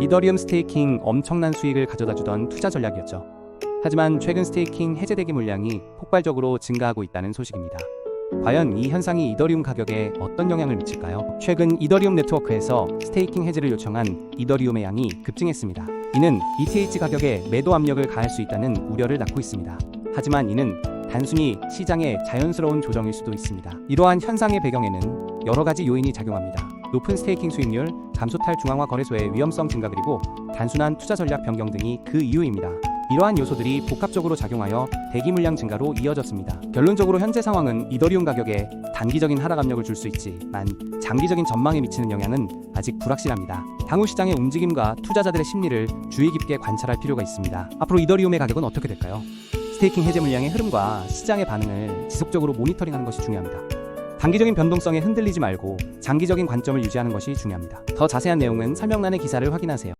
이더리움 스테이킹 엄청난 수익을 가져다 주던 투자 전략이었죠. 하지만 최근 스테이킹 해제대기 물량이 폭발적으로 증가하고 있다는 소식입니다. 과연 이 현상이 이더리움 가격에 어떤 영향을 미칠까요? 최근 이더리움 네트워크에서 스테이킹 해제를 요청한 이더리움의 양이 급증했습니다. 이는 ETH 가격에 매도 압력을 가할 수 있다는 우려를 낳고 있습니다. 하지만 이는 단순히 시장의 자연스러운 조정일 수도 있습니다. 이러한 현상의 배경에는 여러 가지 요인이 작용합니다. 높은 스테이킹 수익률, 감소탈 중앙화 거래소의 위험성 증가 그리고 단순한 투자 전략 변경 등이 그 이유입니다. 이러한 요소들이 복합적으로 작용하여 대기 물량 증가로 이어졌습니다. 결론적으로 현재 상황은 이더리움 가격에 단기적인 하락 압력을 줄 수 있지만 장기적인 전망에 미치는 영향은 아직 불확실합니다. 향후 시장의 움직임과 투자자들의 심리를 주의 깊게 관찰할 필요가 있습니다. 앞으로 이더리움의 가격은 어떻게 될까요? 스테이킹 해제 물량의 흐름과 시장의 반응을 지속적으로 모니터링하는 것이 중요합니다. 단기적인 변동성에 흔들리지 말고 장기적인 관점을 유지하는 것이 중요합니다. 더 자세한 내용은 설명란의 기사를 확인하세요.